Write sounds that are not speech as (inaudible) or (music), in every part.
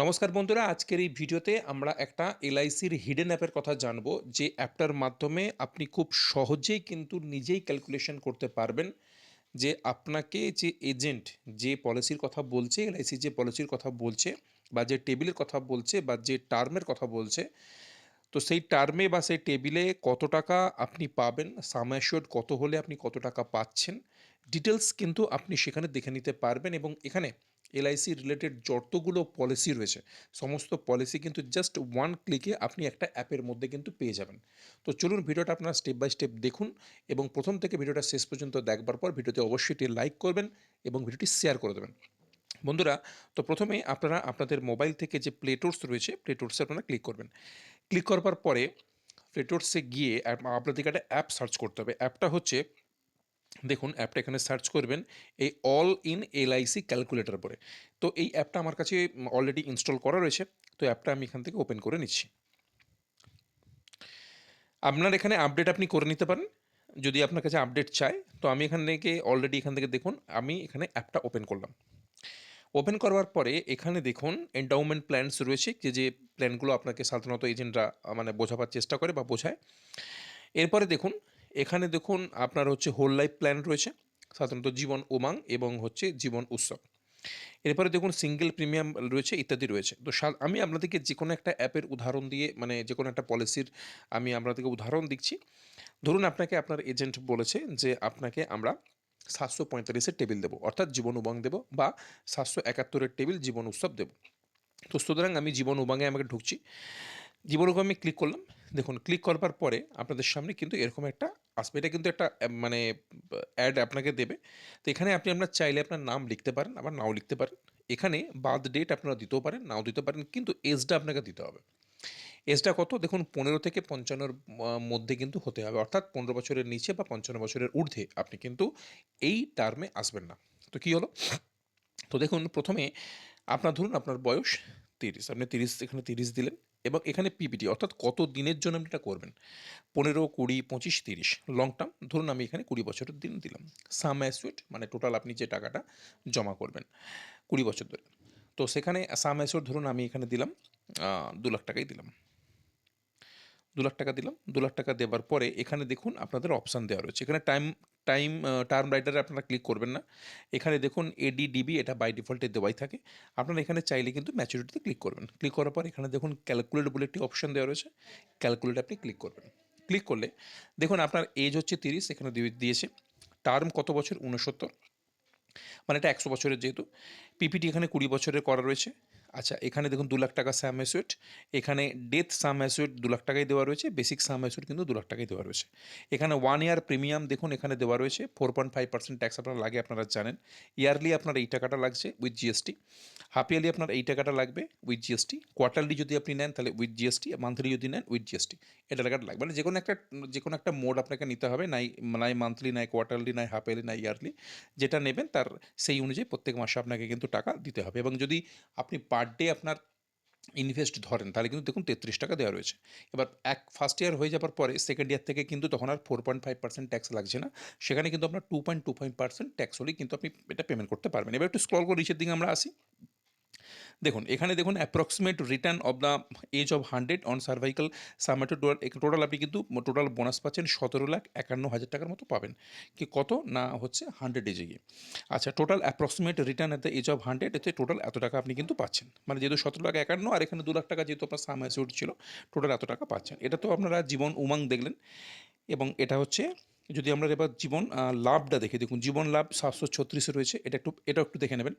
নমস্কার বন্ধুরা, আজকের এই ভিডিওতে আমরা একটা এলআইসির হিডেন অ্যাপের কথা জানব। যে অ্যাপটার মাধ্যমে আপনি খুব সহজেই কিন্তু নিজেই ক্যালকুলেশন করতে পারবেন যে আপনাকে যে এজেন্ট যে পলিসির কথা বলছে এলআইসি যে পলিসির কথা বলছে বা যে টেবিলের কথা বলছে বা যে টার্মের কথা বলছে, তো সেই টার্মে বা সেই টেবিলে কত টাকা আপনি পাবেন সামাশিওর কত হলে আপনি কত টাকা পাচ্ছেন ডিটেলস কিন্তু আপনি সেখানে দেখে নিতে পারবেন এবং এখানে এলআইসি রিলেটেড যতগুলো পলিসি রয়েছে, সমস্ত পলিসি কিন্তু জাস্ট ওয়ান ক্লিকে আপনি একটা অ্যাপের মধ্যে কিন্তু পেয়ে যাবেন। তো চলুন ভিডিওটা আপনারা স্টেপ বাই স্টেপ দেখুন এবং প্রথম থেকে ভিডিওটা শেষ পর্যন্ত দেখবার পর ভিডিওতে অবশ্যই একটি লাইক করবেন এবং ভিডিওটি শেয়ার করে দেবেন। বন্ধুরা, তো প্রথমে আপনারা আপনাদের মোবাইল থেকে যে প্লেটোর্স রয়েছে প্লেটোর্সে আপনারা ক্লিক করবেন। ক্লিক করবার পরে প্লেটোর্সে গিয়ে আপ- আপনাদেরকে একটা অ্যাপ সার্চ করতে হবে। অ্যাপটা হচ্ছে দেখুন অ্যাপটা এখানে সার্চ করবেন, এই অল ইন এলআইসি ক্যালকুলেটর পরে তো এই অ্যাপটা আমার কাছে অলরেডি ইনস্টল করা রয়েছে, তো অ্যাপটা আমি এখান থেকে ওপেন করে নিচ্ছি। আপনার এখানে আপডেট আপনি করে নিতে পারেন, যদি আপনার কাছে আপডেট চাই তো আমি এখান থেকে অলরেডি এখান থেকে দেখুন, আমি এখানে অ্যাপটা ওপেন করলাম। ওপেন করবার পরে এখানে দেখুন এন্ডাউমেন্ট প্ল্যানস রয়েছে, যে যে প্ল্যানগুলো আপনাকে সাধারণত এজেন্টরা মানে বোঝাবার চেষ্টা করে বা বোঝায়। এরপরে দেখুন এখানে দেখুন আপনার হচ্ছে হোল লাইফ প্ল্যান রয়েছে, সাধারণত জীবন উমাং এবং হচ্ছে জীবন উৎসব। এরপরে দেখুন সিঙ্গেল প্রিমিয়াম রয়েছে ইত্যাদি রয়েছে। তো আমি আপনাদেরকে যে কোনো একটা অ্যাপের উদাহরণ দিয়ে মানে যে কোনো একটা পলিসির আমি আপনাদেরকে উদাহরণ দিচ্ছি। ধরুন আপনাকে আপনার এজেন্ট বলেছে যে আপনাকে আমরা সাতশো পঁয়তাল্লিশের টেবিল দেবো, অর্থাৎ জীবন উবাং দেবো বা সাতশো একাত্তরের টেবিল জীবন উৎসব দেবো। তো সুতরাং আমি জীবন উবাঙে আমাকে ঢুকছি। জীবন উবাঙে ক্লিক করলাম। দেখুন ক্লিক করবার পরে আপনাদের সামনে কিন্তু এরকম একটা আসবে। এটা কিন্তু একটা মানে অ্যাড আপনাকে দেবে। তো এখানে আপনি আপনার চাইলে আপনার নাম লিখতে পারেন, আবার নাও লিখতে পারেন। এখানে বাদ ডেট আপনারা দিতেও পারেন, নাও দিতে পারেন, কিন্তু এজটা আপনাকে দিতে হবে। এজটা কত? দেখুন, পনেরো থেকে পঞ্চান্নর মধ্যে কিন্তু হতে হবে। অর্থাৎ পনেরো বছরের নিচে বা পঞ্চান্ন বছরের ঊর্ধ্বে আপনি কিন্তু এই টার্মে আসবেন না। তো কী হলো? তো দেখুন, প্রথমে আপনার, ধরুন আপনার বয়স তিরিশ। আপনি তিরিশ, এখানে তিরিশ দিলেন। এবং এখানে পিপিটি অর্থাৎ কত দিনের জন্য আপনি এটা করবেন? পনেরো, কুড়ি, পঁচিশ, তিরিশ। লং টার্ম ধরুন আমি এখানে কুড়ি বছরের দিন দিলাম। সাম অ্যাসুয়েট মানে টোটাল আপনি যে টাকাটা জমা করবেন, কুড়ি বছর ধরে। তো সেখানে সাম অ্যাসুয়েট ধরুন আমি এখানে দিলাম দু লাখ টাকাই দিলাম। দু লাখ টাকা দিলাম দু লাখ টাকা দেওয়ার পরে এখানে দেখুন আপনাদের অপশান দেওয়া রয়েছে। এখানে টাইম টাইম টার্ম রাইটারে আপনারা ক্লিক করবেন না। এখানে দেখুন এডিডিবি এটা বাই ডিফল্টে দেওয়াই থাকে। আপনারা এখানে চাইলে কিন্তু ম্যাচুরিটিতে ক্লিক করবেন। ক্লিক করার পর এখানে দেখুন ক্যালকুলেট বলে একটি অপশান দেওয়া রয়েছে। ক্যালকুলেট আপনি ক্লিক করবেন। ক্লিক করলে দেখুন আপনার এজ হচ্ছে তিরিশ, এখানে দিয়েছে। টার্ম কত বছর? উনসত্তর মানে এটা একশো বছরের যেহেতু। পিপিটি এখানে কুড়ি বছরের করা রয়েছে। আচ্ছা এখানে দেখুন দু লাখ টাকা সাম অ্যাসুয়েট এখানে ডেথ সাম অ্যাসুয়েট দু লাখ টাকাই দেওয়া রয়েছে বেসিক সাম অ্যাসুয়েট কিন্তু দু লাখ টাকাই দেওয়া রয়েছে। এখানে ওয়ান ইয়ার প্রিমিয়াম দেখুন এখানে দেওয়া রয়েছে four point five percent tax আপনার লাগে আপনারা জানেন। ইয়ারলি আপনার এই টাকাটা লাগছে উইথ জিএসটি হাফ ইয়ারলি আপনার এই টাকাটা লাগবে উইথ জিএসটি কোয়ার্টারলি যদি আপনি নেন তাহলে উইথ জিএসটি মান্থলি যদি নেন উইথ জিএসটি এটা টাকাটা লাগবে। মানে যে কোনো একটা যে কোনো একটা মোড আপনাকে নিতে হবে, নাই নাই মান্থলি নাই কোয়ার্টারলি নাই হাফ ইয়ারলি নাই ইয়ারলি যেটা নেবেন তার সেই অনুযায়ী প্রত্যেক মাসে আপনাকে কিন্তু টাকা দিতে হবে। এবং যদি আপনি পার ডে আপনার ইনভেস্ট ধরেন, তাহলে কিন্তু দেখুন তেত্রিশ টাকা দেওয়া রয়েছে। এবার এক ফার্স্ট ইয়ার হয়ে যাওয়ার পরে সেকেন্ড ইয়ার থেকে কিন্তু তখন আর four point five percent tax লাগছে না। সেখানে কিন্তু আপনার two point two five percent tax হলেই কিন্তু আপনি এটা পেমেন্ট করতে পারবেন। এবার একটু স্ক্রল করে নিচের দিকে আমরা আসি। দেখুন, এখানে দেখুন approximate return of the age of hundred on survival সামেটো total আপনি কিন্তু টোটাল বোনাস পাচ্ছেন সতেরো লাখ একান্ন হাজার টাকার মতো পাবেন। কি কত? না, হচ্ছে হান্ড্রেড এজে গিয়ে আচ্ছা total approximate return at the age of hundred এতে টোটাল এত টাকা আপনি কিন্তু পাচ্ছেন। মানে যেহেতু সতেরো লাখ একান্ন, আর এখানে দু লাখ টাকা যেহেতু আপনার সাম অ্যাসিউড ছিল টোটাল এত টাকা পাচ্ছেন। এটা তো আপনারা জীবন উমাং দেখলেন। এবং এটা হচ্ছে, যদি আমরা এবার জীবন লাভটা দেখে দেখুন, জীবন লাভ সাতশো ছত্রিশে রয়েছে। এটা একটু এটা একটু দেখে নেবেন।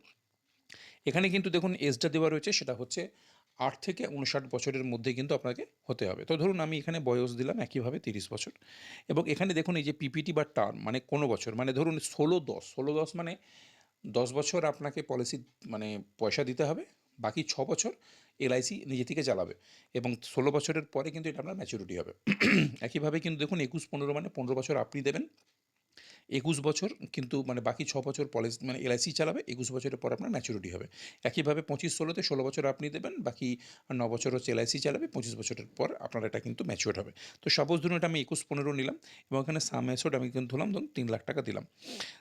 এখানে কিন্তু দেখুন এজটা দেওয়া রয়েছে, সেটা হচ্ছে আট থেকে উনষাট বছরের মধ্যে কিন্তু আপনাকে হতে হবে। তো ধরুন আমি এখানে বয়স দিলাম একইভাবে তিরিশ বছর এবং এখানে দেখুন এই যে পিপিটি বা টার্ম মানে কোনো বছর মানে ধরুন ষোলো দশ ষোলো দশ মানে দশ বছর আপনাকে পলিসি মানে পয়সা দিতে হবে, বাকি ছ বছর এলআইসি নিজে থেকে চালাবে এবং ষোলো বছরের পরে কিন্তু এটা আপনার ম্যাচুরিটি হবে। (clears throat) একইভাবে কিন্তু দেখুন একুশ, পনেরো মানে পনেরো বছর আপনি দেবেন একুশ বছর, কিন্তু মানে বাকি ছ বছর পলিসি মানে এলআইসি চালাবে, একুশ বছরের পর আপনার ম্যাচুরিটি হবে। একইভাবে পঁচিশ ষোলোতে ষোলো বছর আপনি দেবেন, বাকি ন বছর হচ্ছে এলআইসি চালাবে, পঁচিশ বছরের পর আপনার এটা কিন্তু ম্যাচিওর হবে। তো সাপোজ ধরুন এটা আমি একুশ পনেরো নিলাম, এবং এখানে সাম আমি কিন্তু ধরলাম, ধরুন তিন লাখ টাকা দিলাম।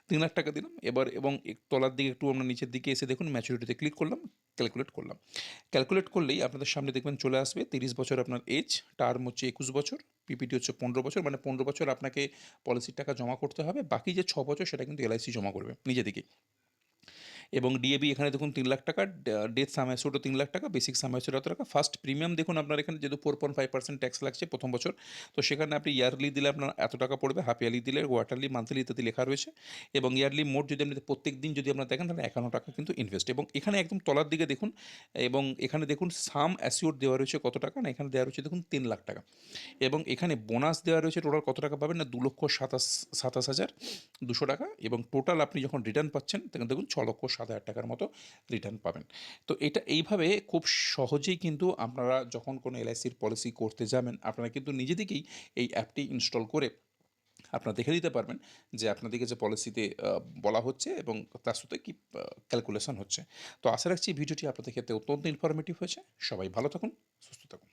তিন লাখ টাকা দিলাম, এবার এবং তলার দিকে একটু আমরা নিচের দিকে এসে দেখুন ম্যাচুরিটিতে ক্লিক করলাম ক্যালকুলেট করলাম। ক্যালকুলেট করলেই আপনাদের সামনে দেখবেন চলে আসবে তিরিশ বছর আপনার এজ টার্ম হচ্ছে একুশ বছর পিপিটি হচ্ছে পনেরো বছর মানে পনেরো বছর আপনাকে পলিসির টাকা জমা করতে হবে। বাকি যে ছ বছর সেটা কিন্তু এলআইসি জমা করবে নিজে থেকে এবং ডিএবি এখানে দেখুন তিন লাখ টাকা ডেথ সামাইসোডও তিন লাখ টাকা বেসিক সামাইসোড এত টাকা। ফার্স্ট প্রিমিয়াম দেখুন আপনার এখানে যেহেতু four point five percent tax লাগছে প্রথম বছর। তো সেখানে আপনি ইয়ারলি দিলে আপনার এত টাকা পড়বে হাফ ইয়ারলি দিলে কোয়ার্টারলি মান্থলি ইত্যাদি লেখা রয়েছে। এবং ইয়ারলি মোট যদি আপনি প্রত্যেক দিন যদি আপনার দেখেন, তাহলে একান্ন টাকা কিন্তু ইনভেস্ট এবং এখানে একদম তলার দিকে দেখুন, এবং এখানে দেখুন সাম অ্যাসিওর দেওয়া রয়েছে কত টাকা না, এখানে দেওয়া রয়েছে দেখুন তিন লাখ টাকা। এবং এখানে বোনাস দেওয়া রয়েছে টোটাল কত টাকা পাবেন না, দু লক্ষ সাতাশ সাতাশ হাজার দুশো টাকা। এবং টোটাল আপনি যখন রিটার্ন পাচ্ছেন তখন দেখুন ছ লক্ষ সাত হাজার টাকার মতো রিটার্ন পাবেন। তো এটা এইভাবে খুব সহজেই কিন্তু আপনারা যখন কোনো এলআইসির পলিসি করতে যাবেন, আপনারা কিন্তু নিজে থেকেই এই অ্যাপটি ইনস্টল করে আপনারা দেখে দিতে পারবেন যে আপনাদেরকে যে পলিসিতে বলা হচ্ছে এবং তার সাথে কী ক্যালকুলেশন হচ্ছে। তো আশা রাখছি ভিডিওটি আপনাদের ক্ষেত্রে অত্যন্ত ইনফরমেটিভ হয়েছে। সবাই ভালো থাকুন, সুস্থ থাকুন।